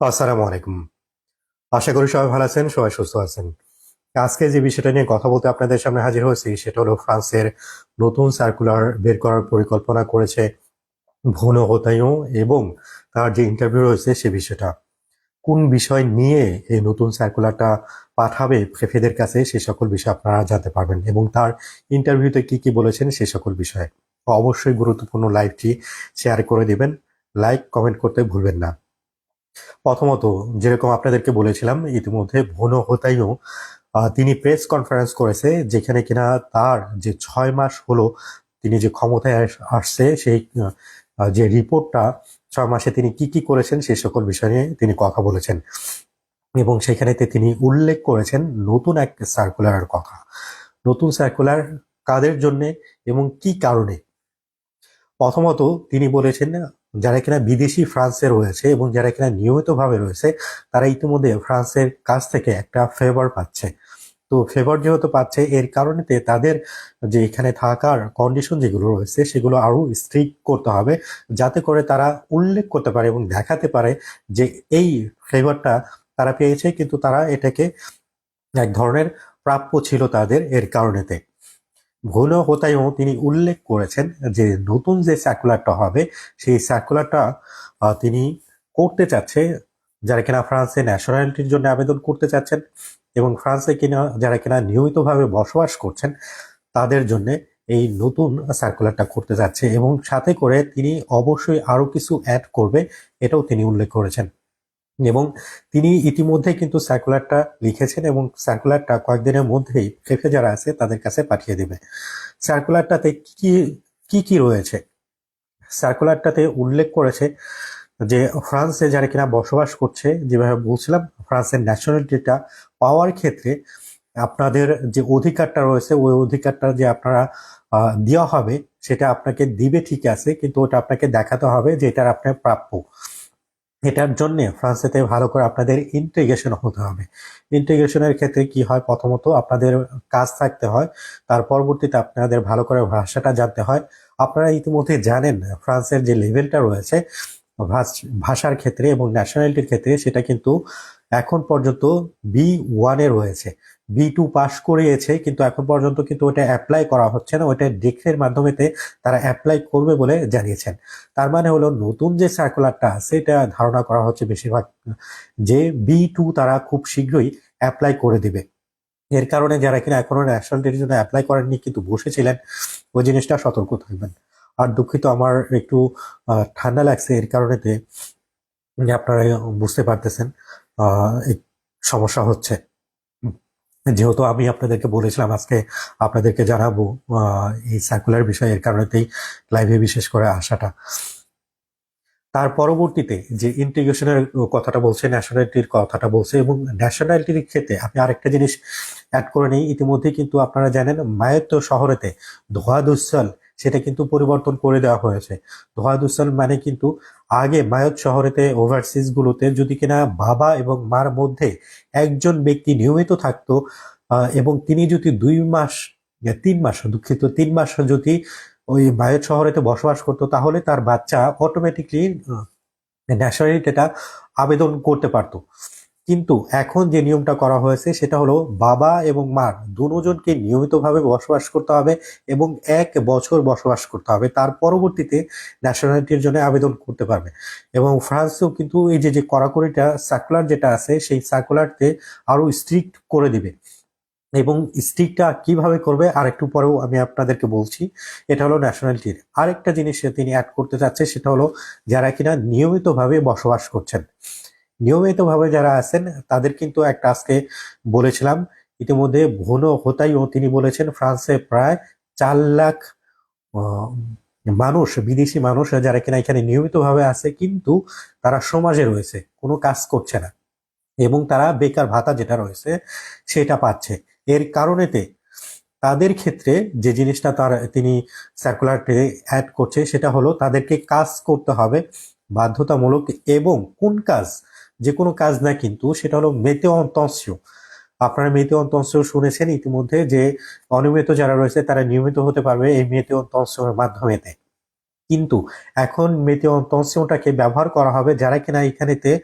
আসসালামু আলাইকুম। আশা করি সবাই ভালো আছেন, সবাই সুস্থ আছেন। আজকে যে বিষয়টা নিয়ে কথা বলতে আপনাদের সামনে হাজির হয়েছি, সেটা হলো ফ্রান্সের নতুন সার্কুলার বের করার পরিকল্পনা করেছে ভুনো হোতাইও এবং তার যে ইন্টারভিউ রয়েছে সে বিষয়টা। কোন বিষয় নিয়ে এই নতুন সার্কুলারটা পাঠাবে ফেফেদের কাছে, সে সকল বিষয় আপনারা জানতে পারবেন এবং তার ইন্টারভিউতে কি কি বলেছেন সে সকল বিষয়ে। অবশ্যই গুরুত্বপূর্ণ লাইভটি শেয়ার করে দিবেন। লাইক কমেন্ট করতে ভুলবেন না। প্রথমত, যেরকম আপনাদেরকে বলেছিলাম, ইতিমধ্যে ভুনো হোতাইও তিনি প্রেস কনফারেন্স করেছে, যেখানে কিনা তার যে ছয় মাস হলো, তিনি যে ক্ষমতায় আসছে, সেই যে রিপোর্টটা, ছয় মাসে তিনি কি কি করেছেন সেই সকল বিষয় নিয়ে তিনি কথা বলেছেন। এবং সেখানেতে তিনি উল্লেখ করেছেন নতুন এক সার্কুলারের কথা। নতুন সার্কুলার কাদের জন্যে এবং কি কারণে? প্রথমত তিনি বলেছেন যারা কিনা বিদেশি ফ্রান্সে রয়েছে এবং যারা কিনা নিয়মিতভাবে রয়েছে, তারা ইতিমধ্যে ফ্রান্সের কাছ থেকে একটা ফেভার পাচ্ছে। তো ফেভার যেহেতু পাচ্ছে, এর কারণেতে তাদের যে এখানে থাকার কন্ডিশন যেগুলো রয়েছে, সেগুলো আরও স্ট্রিক্ট করতে হবে, যাতে করে তারা উল্লেখ করতে পারে এবং দেখাতে পারে যে এই ফেভারটা তারা পেয়েছে, কিন্তু তারা এটাকে এক ধরনের প্রাপ্য ছিল তাদের এর কারণেতে। ভুল হতায়ও তিনি উল্লেখ করেছেন যে নতুন যে সার্কুলারটা হবে, সেই সার্কুলারটা তিনি করতে চাচ্ছে, যারা কিনা ফ্রান্সে ন্যাশনালিটির জন্য আবেদন করতে চাচ্ছেন এবং ফ্রান্সে কিনা, যারা কিনা নিয়মিতভাবে বসবাস করছেন, তাদের জন্য এই নতুন সার্কুলারটা করতে যাচ্ছে এবং সাথে করে তিনি অবশ্যই আরও কিছু অ্যাড করবে, এটাও তিনি উল্লেখ করেছেন। এবং তিনি ইতিমধ্যে কিন্তু সার্কুলারটা লিখেছেন এবং সার্কুলারটা কয়েকদিনের মধ্যেই ফেফে যারা আছে তাদের কাছে পাঠিয়ে দেবে। সার্কুলারটাতে কি কি কি রয়েছে? সার্কুলারটাতে উল্লেখ করেছে যে ফ্রান্সে যারা কিনা বসবাস করছে, যেভাবে বলছিলাম, ফ্রান্সের ন্যাশনালিটিটা পাওয়ার ক্ষেত্রে আপনাদের যে অধিকারটা রয়েছে, ওই অধিকারটা যে আপনারা দেওয়া হবে, সেটা আপনাকে দিবে ঠিক আছে, কিন্তু ওটা আপনাকে দেখাতে হবে যে এটার আপনার প্রাপ্য। এটার জন্য ফ্রান্সেতে ভালো করে আপনাদের ইন্টিগ্রেশন হতে হবে। ইন্টিগ্রেশনের ক্ষেত্রে কি হয়? প্রথমত আপনাদের কাজ থাকতে হয়। তার পরবর্তীতে আপনাদের ভালো করে ভাষাটা জানতে হয়। আপনারা ইতিমধ্যে জানেন ফ্রান্সের যে লেভেলটা রয়েছে, ভাষ- ভাষার ক্ষেত্রে এবং ন্যাশনালিটির ক্ষেত্রে সেটা কিন্তু এখন পর্যন্ত বি ওয়ানে রয়েছে। বি টু পাস করিয়েছে, কিন্তু এখন পর্যন্ত কিন্তু ওটা অ্যাপ্লাই করা হচ্ছে না। ওটা ডিগ্রির মাধ্যমেতে তারা অ্যাপ্লাই করবে বলে জানিয়েছেন। তার মানে হলো নতুন যে সার্কুলারটা আছে এটা ধারণা করা হচ্ছে বেশিরভাগ, যে বি টু তারা খুব শীঘ্রই অ্যাপ্লাই করে দিবে। এর কারণে যারা কিনা এখনও ন্যাশনালিটির জন্য অ্যাপ্লাই করেননি, কিন্তু বসেছিলেন, ওই জিনিসটা সতর্ক থাকবেন। আর দুঃখিত, আমার একটু ঠান্ডা লাগছে, এর কারণেতে আপনারা বুঝতে পারতেছেন সমস্যা হচ্ছে। যেহেতু আমি আপনাদেরকে বলেছিলাম আজকে আপনাদেরকে জানাব এই সার্কুলার বিষয়ে, এর কারণেতেই লাইভে বিশেষ করে আসাটা। তার পরবর্তীতে যে ইন্টিগ্রেশনের কথাটা বলছে ন্যাশনালিটির কথাটা বলছে, এবং ন্যাশনালিটির ক্ষেত্রে আপনি আরেকটা জিনিস অ্যাড করে নিই। ইতিমধ্যেই কিন্তু আপনারা জানেন মায়ত্ত শহরেতে ধোয়াদুসল সেটা কিন্তু পরিবর্তন করে দেওয়া হয়েছে। ধোয়াদুসল মানে কিন্তু আগে মায়ত শহরেতে ওভারসিজ গুলোতে যদি কিনা বাবা এবং মার মধ্যে একজন ব্যক্তি নিয়মিত থাকতো এবং তিনি যদি দুই মাস তিন মাস দুঃখিত, তিন মাস যদি ওই মায়ের শহরেতে বসবাস করতো, তাহলে তার বাচ্চা অটোমেটিকলি ন্যাশনালিটিটা আবেদন করতে পারতো। কিন্তু এখন যে নিয়মটা করা হয়েছে সেটা হলো বাবা এবং মার দুজনকে নিয়মিতভাবে বসবাস করতে হবে এবং এক বছর বসবাস করতে হবে। তার পরবর্তীতে ন্যাশনালিটির জন্য আবেদন করতে পারবে। এবং ফ্রান্সেও কিন্তু এই যে যে কড়াকড়িটা সার্কুলার যেটা আছে, সেই সার্কুলারতে আরও স্ট্রিক্ট করে দিবে। এবং স্ট্রিক্টটা কীভাবে করবে আর একটু পরেও আমি আপনাদেরকে বলছি। এটা হলো ন্যাশনালিটির আরেকটা জিনিস তিনি অ্যাড করতে চাচ্ছে সেটা হলো যারা কিনা নিয়মিতভাবে বসবাস করছেন। নিয়মিতভাবে যারা আছেন, তাদের কিন্তু একটা আজকে বলেছিলাম, ইতিমধ্যে ভুনো হতাইও তিনি বলেছেন, ফ্রান্সে প্রায় চার লাখ মানুষ, বিদেশি মানুষ যারা কিনা এখানে নিয়মিতভাবে আছে, কিন্তু তারা সমাজে রয়েছে, কোনো কাজ করছে না। এবং তারা বেকার ভাতা যেটা রয়েছে, সেটা পাচ্ছে। এর কারণেতে তাদের ক্ষেত্রে যে জিনিসটা তার, তিনি সার্কুলারটি অ্যাড করছে, সেটা হলো তাদেরকে কাজ করতে হবে বাধ্যতামূলক এবং কোন কাজ যে কোনো কাজ না কিন্তু সেটা হলো মেতে অন্তঃস্য আপনারা মেতে অন্তঃস্য শুনেছেন ইতিমধ্যে যে অনিয়মিত যারা রয়েছে তারা নিয়মিত হতে পারবে এই মেতে অন্তঃস্যের মাধ্যমেতে। কিন্তু এখন মেথিওনটনসিওনটাকে ব্যবহার করা হবে যারা কিনা এখানেতে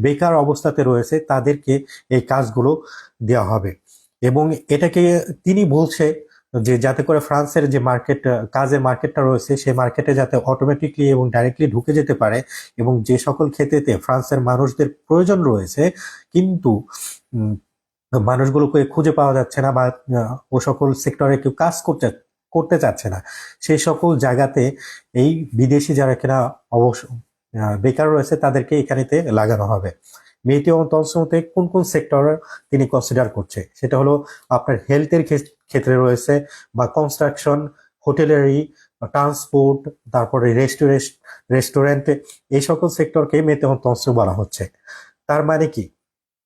বেকার অবস্থাতে রয়েছে তাদেরকে এই কাজগুলো দেওয়া হবে। এবং এটাকে তিনি বলছে যে যাতে করে ফ্রান্সের যে মার্কেট কাজের মার্কেটটা রয়েছে, সেই মার্কেটে যাতে অটোমেটিকলি এবং ডাইরেক্টলি ঢুকে যেতে পারে এবং যে সকল ক্ষেত্রেতে ফ্রান্সের মানুষদের প্রয়োজন রয়েছে, কিন্তু মানুষগুলোকে খুঁজে পাওয়া যাচ্ছে না বা ও সকল সেক্টরে কেউ কাজ করতে করতে চাচ্ছে না। সেই সকল জায়গাতে এই বিদেশি যারা কিনা অবশ্য বেকার রয়েছে, তাদেরকে এখানেতে লাগানো হবে। মেয়েটি এবং তৎসমতে কোন কোন সেক্টর তিনি কনসিডার করছে? সেটা হলো আপনার হেলথের ক্ষেত্রে রয়েছে বা কনস্ট্রাকশন হোটেলারি ট্রান্সপোর্ট তারপরে রেস্টুরেন্ট রেস্টুরেন্টে এই সকল সেক্টরকে মেতে তন্ত্র বলা হচ্ছে। তার মানে কি?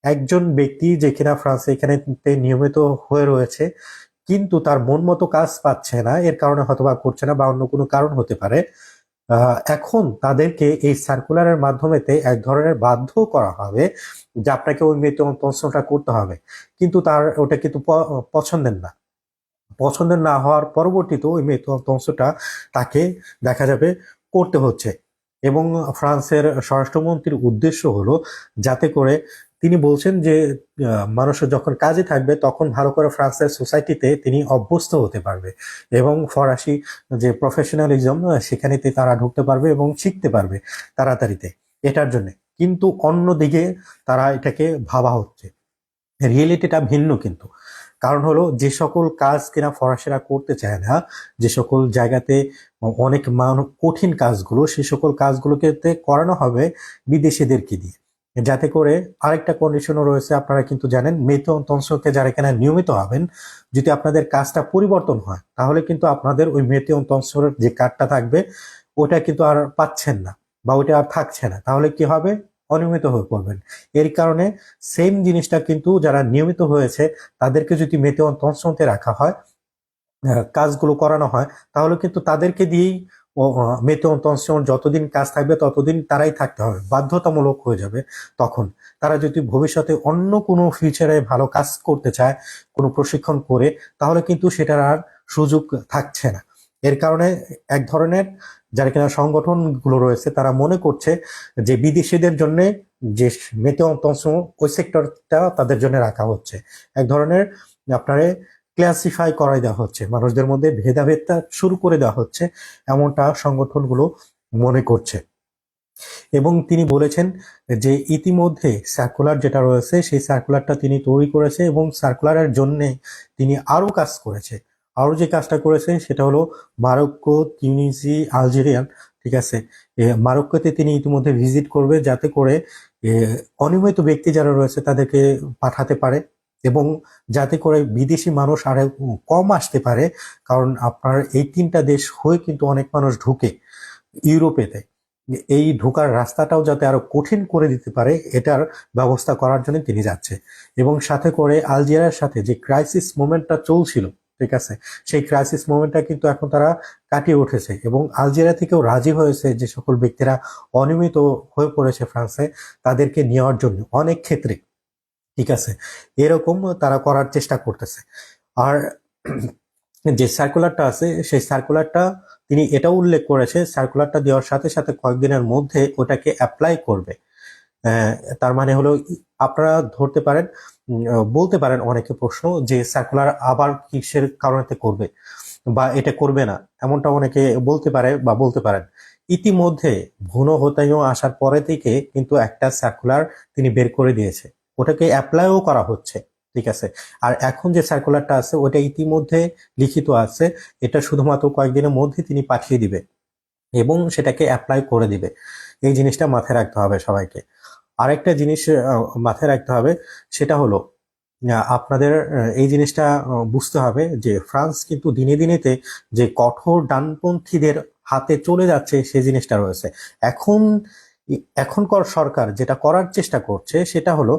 একজন ব্যক্তি যে কিনা ফ্রান্সে এখানে নিয়মিত হয়ে রয়েছে, কিন্তু তার মন মতো কাজ পাচ্ছে না, এর কারণে হয়তোবা করছে না বা অন্য কোনো কারণ হতে পারে। এখন তাদেরকে এই সার্কুলারের মাধ্যমেতে এক ধরনের বাধ্য করা হবে যে আপনাকে ওই মৃত্যু তন্ত্রটা করতে হবে। কিন্তু তার, ওটা কিন্তু পছন্দের না। পছন্দের না হওয়ার পরবর্তীতে ওই তন্ত্রটা তাকে দেখা যাবে করতে হচ্ছে। এবং ফ্রান্সের স্বরাষ্ট্রমন্ত্রীর উদ্দেশ্য হলো যাতে করে তিনি বলছেন যে মানুষ যখন কাজে থাকবে তখন ভালো করে ফ্রান্সের সোসাইটিতে তিনি অভ্যস্ত হতে পারবে এবং ফরাসি যে প্রফেশনালিজম সেখানেতে তারা ঢুকতে পারবে এবং শিখতে পারবে তাড়াতাড়িতে এটার জন্য। কিন্তু অন্যদিকে তারা এটাকে ভাবা হচ্ছে। রিয়েলিটিটা ভিন্ন কিন্তু। কারণ হলো যে সকল কাজ কিনা ফরাসিরা করতে চায় না, যে সকল জায়গাতে অনেক মানুষ কঠিন কাজগুলো, সেই সকল কাজগুলোকে করানো হবে বিদেশিদেরকে দিয়ে। যাতে করে আরেকটা কন্ডিশনও রয়েছে, আপনারা কিন্তু জানেন, মৃত তন্ত্রকে যারা এখানে নিয়মিত হবেন, যদি আপনাদের কাজটা পরিবর্তন হয়, তাহলে কিন্তু আপনাদের ওই মৃত তন্ত্রের যে কার্ডটা থাকবে, ওটা কিন্তু আর পাচ্ছেন না বা ওটা আর থাকছে না। তাহলে কি হবে? অনিয়মিত হয়ে পড়বেন। এর কারণে সেম জিনিসটা কিন্তু যারা নিয়মিত হয়েছে, তাদেরকে যদি মেতে তন্ত্রতে রাখা হয় কাজগুলো করানো হয়, তাহলে কিন্তু তাদেরকে দিয়েই মেতে তন্ত্র যতদিন কাজ থাকবে, ততদিন তারাই থাকতে হবে। বাধ্যতামূলক হয়ে যাবে তখন। তারা যদি ভবিষ্যতে অন্য কোনো ফিউচারে ভালো কাজ করতে চায়, কোনো প্রশিক্ষণ করে, তাহলে কিন্তু সেটার আর সুযোগ থাকছে না। এর কারণে এক ধরনের যারা কিনা সংগঠনগুলো রয়েছে, তারা মনে করছে যে বিদেশিদের জন্য যে মেতে তন্ত্র ওই সেক্টরটা তাদের জন্য রাখা হচ্ছে। এক ধরনের আপনারে ক্লাসিফাই করাই দেওয়া হচ্ছে, মানুষদের মধ্যে ভেদাভেদটা শুরু করে দেওয়া হচ্ছে, এমনটা সংগঠনগুলো মনে করছে। এবং তিনি বলেছেন যে ইতিমধ্যে সার্কুলার যেটা রয়েছে, সেই সার্কুলারটা তিনি তৈরি করেছে এবং সার্কুলারের জন্যে তিনি আরও কাজ করেছে। আরও যে কাজটা করেছে সেটা হলো মারক্কো, তিউনিসি, আলজেরিয়ান, ঠিক আছে? মারক্কোতে তিনি ইতিমধ্যে ভিজিট করবে যাতে করে অনিয়মিত ব্যক্তি যারা রয়েছে তাদেরকে পাঠাতে পারে এবং যাতে করে বিদেশি মানুষ আর কম আসতে পারে, কারণ আপনার এই তিনটা দেশ হয়ে কিন্তু অনেক মানুষ ঢুকে ইউরোপেতে। এই ঢোকার রাস্তাটাও যাতে আরও কঠিন করে দিতে পারে, এটার ব্যবস্থা করার জন্য তিনি যাচ্ছে। এবং সাথে করে আলজেরিয়ার সাথে যে ক্রাইসিস মোমেন্টটা চলছিল ঠিক আছে? সেই ক্রাইসিস মোমেন্টটা কিন্তু এখন তারা কাটিয়ে উঠেছে এবং আলজেরিয়া থেকেও রাজি হয়েছে যে সকল ব্যক্তিরা অনিয়মিত হয়ে পড়েছে ফ্রান্সে তাদেরকে নেওয়ার জন্য অনেক ক্ষেত্রে। ঠিক আছে? এরকম তারা করার চেষ্টা করতেছে। আর যে সার্কুলারটা আছে, সেই সার্কুলারটা তিনি এটাও উল্লেখ করেছে সার্কুলারটা দেওয়ার সাথে সাথে কয়েকদিনের মধ্যে ওটাকে অ্যাপ্লাই করবে। তার মানে হলো, আপনারা ধরতে পারেন বলতে পারেন অনেকে প্রশ্ন যে সার্কুলার আবার কিসের কারণেতে করবে বা এটা করবে না। এমনটা অনেকে বলতে পারে বা বলতে পারেন। ইতিমধ্যে ভুন হতাইও আসার পরে থেকে কিন্তু একটা সার্কুলার তিনি বের করে দিয়েছে। ওটাকে অ্যাপ্লাইও করা হচ্ছে, ঠিক আছে? আর এখন যে সার্কুলারটা আছে, ওটা ইতিমধ্যে লিখিত আছে। এটা শুধুমাত্র কয়েকদিনের মধ্যে তিনি পাঠিয়ে দিবে এবং সেটাকে অ্যাপ্লাই করে দিবে। এই জিনিসটা মাথায় রাখতে হবে সবাইকে। আরেকটা জিনিস মাথায় রাখতে হবে, সেটা হলো আপনাদের এই জিনিসটা বুঝতে হবে যে ফ্রান্স কিন্তু দিনে দিনেতে যে কঠোর ডানপন্থীদের হাতে চলে যাচ্ছে সেই জিনিসটা রয়েছে। এখন, এখনকার সরকার যেটা করার চেষ্টা করছে, সেটা হলো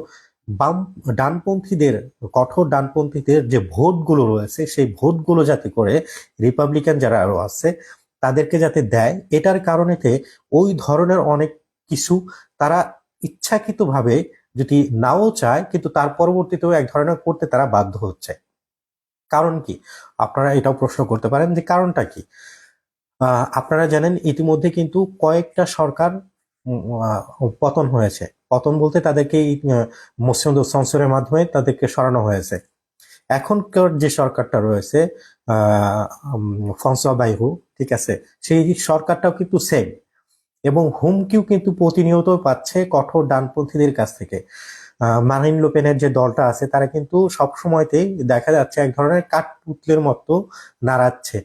বাম, ডানপন্থীদের, কঠোর ডানপন্থীদের যে ভোটগুলো রয়েছে, সেই ভোটগুলো যাতে করে রিপাবলিকান যারা আরও আছে, তাদেরকে যাতে দেয়, এটার কারণেতে ওই ধরনের অনেক কিছু তারা ইচ্ছাকৃতভাবে যদি নাও চায়, কিন্তু তার পরবর্তীতেও এক ধরনের করতে তারা বাধ্য হচ্ছে। কারণ কি? আপনারা এটাও প্রশ্ন করতে পারেন যে কারণটা কি? আপনারা জানেন ইতিমধ্যে কিন্তু কয়েকটা সরকার পতন হয়েছে। পতন বলতে তাদেরকে মোশন সংসরের মাধ্যমে তাদেরকে সরানো হয়েছে। এখনকার যে সরকারটা রয়েছে আহ বাইহু, ঠিক আছে? সেই সরকারটাও কিন্তু সেম এবং হুমকিও কিন্তু প্রতিনিয়ত পাচ্ছে কঠোর ডানপন্থীদের কাছ থেকে। মারিন লোপেনের যে দলটা আছে, তারা কিন্তু সব সময়তেই দেখা যাচ্ছে এক ধরনের কাঠ কাঠপুতলের মতো নাড়াচ্ছে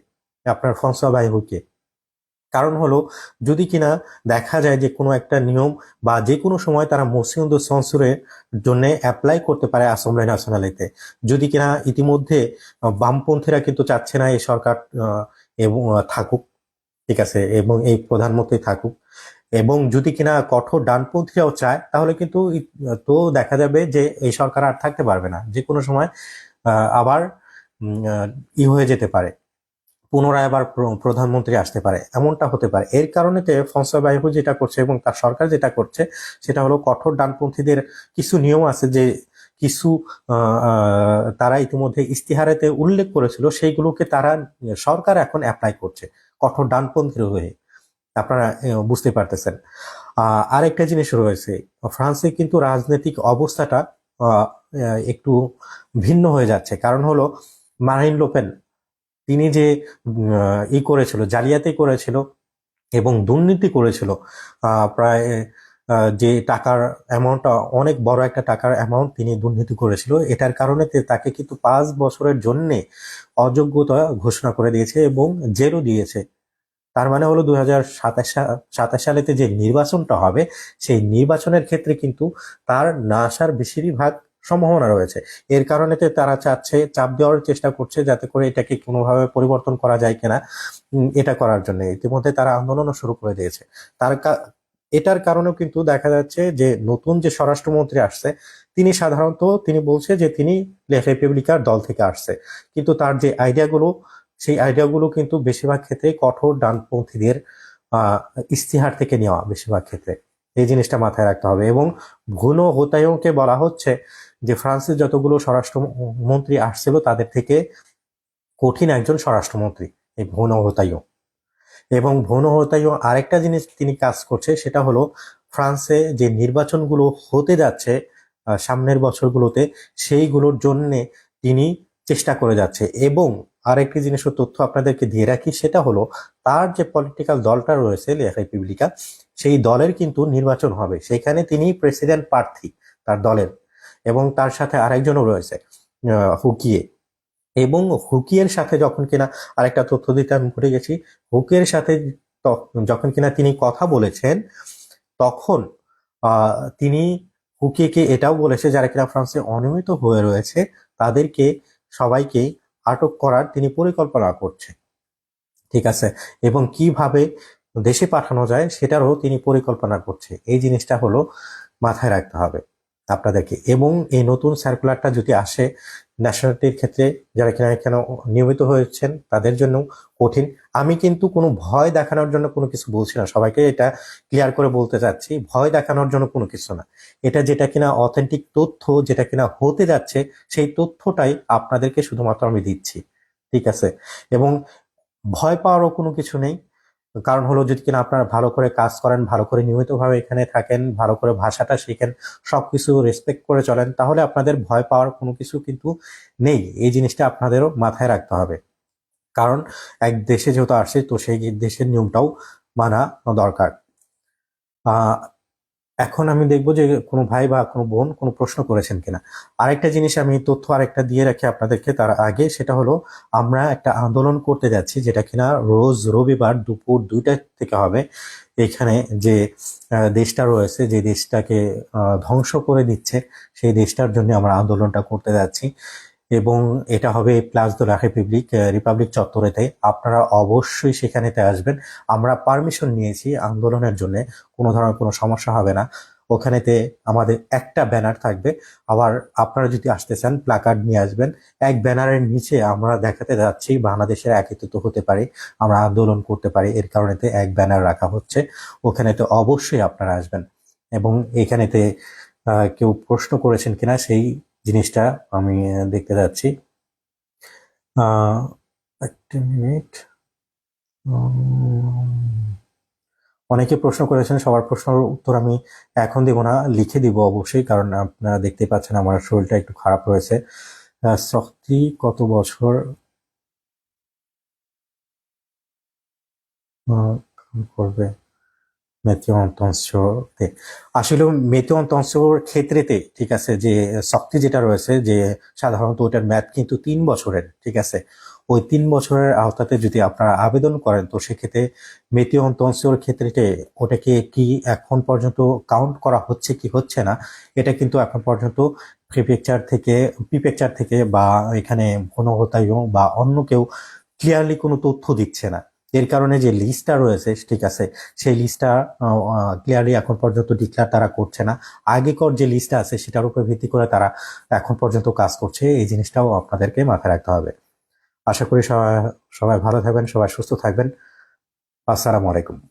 আপনার ফনসা বাইহুকে কারণ হলো, যদি কিনা দেখা যায় যে কোনো একটা নিয়ম বা যে কোনো সময় তারা মসিউদ সংসুরের জন্য অ্যাপ্লাই করতে পারে আসম্বলি ন্যাশনালিতে যদি কিনা ইতিমধ্যে বামপন্থীরা কিন্তু চাচ্ছে না এই সরকার এবং থাকুক। ঠিক আছে, এবং এই প্রধানমন্ত্রী থাকুক। এবং যদি কিনা কঠোর ডানপন্থীরাও চায়, তাহলে কিন্তু তো দেখা যাবে যে এই সরকার আর থাকতে পারবে না। যে কোনো সময় আবার ই হয়ে যেতে পারে। পুনরায় আবার প্র- প্রধানমন্ত্রী আসতে পারে। এমনটা হতে পারে। এর কারণে ফনসা বাইহু যেটা করছে এবং তার সরকার যেটা করছে, সেটা হলো কঠোর ডানপন্থীদের কিছু নিয়ম আছে যে কিছু তারা ইতিমধ্যে ইস্তিহারেতে উল্লেখ করেছিল, সেইগুলোকে তারা সরকার এখন অ্যাপ্লাই করছে কঠোর ডানপন্থীর হয়ে। আপনারা বুঝতে পারতেছেন। আরেকটা জিনিস রয়েছে, ফ্রান্সে কিন্তু রাজনৈতিক অবস্থাটা একটু ভিন্ন হয়ে যাচ্ছে। কারণ হলো মারিন লোপেন তিনি যে ই করেছিল, জালিয়াতি করেছিল এবং দুর্নীতি করেছিল প্রায় যে টাকার অ্যামাউন্টটা অনেক বড় একটা টাকার অ্যামাউন্ট তিনি দুর্নীতি করেছিল। এটার কারণে তাকে কিন্তু পাঁচ বছরের জন্যে অযোগ্যতা ঘোষণা করে দিয়েছে এবং জেলও দিয়েছে। তার মানে হলো দু হাজার সাতাশ সালেতে যে নির্বাচনটা হবে, সেই নির্বাচনের ক্ষেত্রে কিন্তু তার না আসার বেশিরভাগ সম্ভাবনা রয়েছে। এর কারণে তারা চাচ্ছে, চাপ দেওয়ার চেষ্টা করছে যাতে করে এটাকে কোনোভাবে পরিবর্তন করা যায় কিনা এটা করার জন্য। ইতিমধ্যে তারা আন্দোলনও শুরু করে দিয়েছে। তার এটার কারণেও কিন্তু দেখা যাচ্ছে যে নতুন যে স্বরাষ্ট্রমন্ত্রী আসছে, তিনি সাধারণত তিনি বলছে যে তিনি রিপাবলিকার দল থেকে আসছে। কিন্তু তার যে আইডিয়াগুলো সেই আইডিয়াগুলো কিন্তু বেশিরভাগ ক্ষেত্রে কঠোর ডানপন্থীদের ইস্তিহার থেকে নেওয়া বেশিরভাগ ক্ষেত্রে। এই জিনিসটা মাথায় রাখতে হবে। এবং ভুনো হোতায়নকে বলা হচ্ছে যে ফ্রান্সের যতগুলো স্বরাষ্ট্র মন্ত্রী আসছিল, তাদের থেকে কঠিন একজন স্বরাষ্ট্রমন্ত্রী, এই ভুনো হোতায়ন এবং ভুনো হোতায়ন আরেকটা জিনিস তিনি কাজ করছে, সেটা হলো ফ্রান্সে যে নির্বাচনগুলো হতে যাচ্ছে সামনের বছরগুলোতে, সেইগুলোর জন্য তিনি চেষ্টা করে যাচ্ছে। এবং আরেকটি জিনিসের তথ্য আপনাদেরকে দিয়ে রাখি, সেটা হলো তার যে পলিটিক্যাল দলটা রয়েছে রিপাবলিকা সেই দলের কিন্তু নির্বাচন হবে। সেখানে তিনি প্রেসিডেন্ট প্রার্থী, তার দলের। এবং তার সাথে আরেকজনও রয়েছে হুকিয়ে। এবং হুকিয়ের সাথে যখন কিনা আরেকটা তথ্য দিতে আমি ভুলে গেছি, হুকিয়ের সাথে যখন কিনা তিনি কথা বলেছেন, তখন তিনি হুকিয়েকে এটাও বলেছে যারা কিনা ফ্রান্সে অনিয়মিত হয়ে রয়েছে, তাদেরকে সবাইকে আটক করার তিনি পরিকল্পনা করছে ঠিক আছে? এবং কীভাবে দেশে পাঠানো যায় সেটারও তিনি পরিকল্পনা করছে। এই জিনিসটা হলো মাথায় রাখতে হবে। আপনাদেরকে। এবং এই নতুন সার্কুলারটা যদি আসে ন্যাশনালিটির ক্ষেত্রে যারা কিনা এখানে নিয়মিত হয়েছেন, তাদের জন্য কঠিন। আমি কিন্তু কোনো ভয় দেখানোর জন্য কোনো কিছু বলছি না। সবাইকে এটা ক্লিয়ার করে বলতে চাচ্ছি, ভয় দেখানোর জন্য কোনো কিছু না। এটা যেটা কিনা অথেন্টিক তথ্য, যেটা কিনা হতে যাচ্ছে, সেই তথ্যটাই আপনাদেরকে শুধুমাত্র আমি দিচ্ছি। ঠিক আছে? এবং ভয় পাওয়ারও কোনো কিছু নেই। কারণ হলো যদি কিনা আপনারা ভালো করে কাজ করেন, ভালো করে নিয়মিতভাবে এখানে থাকেন, ভালো করে ভাষাটা শেখেন সব কিছু রেসপেক্ট করে চলেন, তাহলে আপনাদের ভয় পাওয়ার কোনো কিছু কিন্তু নেই। এই জিনিসটা আপনাদেরও মাথায় রাখতে হবে। কারণ এক দেশে যেহেতু আসে, তো সেই দেশের নিয়মটাও মানা দরকার। এখন আমি দেখব যে কোনো ভাই বা কোনো বোন কোনো প্রশ্ন করেছেন কিনা। আরেকটা জিনিস আমি তথ্য আরেকটা দিয়ে রাখি আপনাদেরকে তার আগে, সেটা হলো আমরা একটা আন্দোলন করতে যাচ্ছি যেটা কিনা রোজ রবিবার দুপুর দুইটা থেকে হবে। এখানে যে দেশটা রয়েছে, যে দেশটাকে ধ্বংস করে দিচ্ছে, সেই দেশটার জন্য আমরা আন্দোলনটা করতে যাচ্ছি। এবং এটা হবে প্লাস দ্য রিপাবলিক রিপাবলিক চত্বরেতে। আপনারা অবশ্যই সেখানেতে আসবেন। আমরা পারমিশন নিয়েছি আন্দোলনের জন্য। কোনো ধরনের কোনো সমস্যা হবে না। ওখানেতে আমাদের একটা ব্যানার থাকবে। আবার আপনারা যদি আসতে চান প্লাকার্ড নিয়ে আসবেন। এক ব্যানারের নিচে আমরা দেখাতে যাচ্ছি, বাংলাদেশের একত্রিত হতে পারি, আমরা আন্দোলন করতে পারি। এর কারণেতে এক ব্যানার রাখা হচ্ছে। ওখানেতে অবশ্যই আপনারা আসবেন। এবং এখানেতে কেউ প্রশ্ন করেছেন কিনা, সেই জিনিসটা আমি দেখতে যাচ্ছি। একটা মিনিট। অনেকে প্রশ্ন করেছেন, সবার প্রশ্নের উত্তর আমি এখন দিব না, লিখে দিব অবশ্যই, কারণ আপনারা দেখতে পাচ্ছেন আমার শরীরটা একটু খারাপ রয়েছে। শক্তি কত বছর? করবে। মেথিও অন্তঃংশতে আসলে মেথিও অন্তঃংশর ক্ষেত্রেতে, ঠিক আছে, যে শক্তি যেটা রয়েছে, যে সাধারণত ওটার ম্যাথ কিন্তু তিন বছরের, ঠিক আছে, ওই তিন বছরের আওতাতে যদি আপনারা আবেদন করেন, তো সেক্ষেত্রে মেথিও অন্তঃংশর ক্ষেত্রে ওটাকে কি এখন পর্যন্ত কাউন্ট করা হচ্ছে কি হচ্ছে না, এটা কিন্তু এখন পর্যন্ত প্রিপেকচার থেকে প্রিপেকচার থেকে বা এখানে ঘনহতায়ু বা অন্য কেউ ক্লিয়ারলি কোনো তথ্য দিচ্ছে না। এর কারণে যে লিস্টটা রয়েছে, ঠিক আছে, সেই লিস্টটা ক্লিয়ারলি এখন পর্যন্ত ডিক্লার তারা করছে না। আগেকর যে লিস্টটা আছে, সেটার উপর ভিত্তি করে তারা এখন পর্যন্ত কাজ করছে। এই জিনিসটাও আপনাদেরকে মাথায় রাখতে হবে। আশা করি সবাই সবাই ভালো থাকবেন, সবাই সুস্থ থাকবেন। আসসালামু আলাইকুম।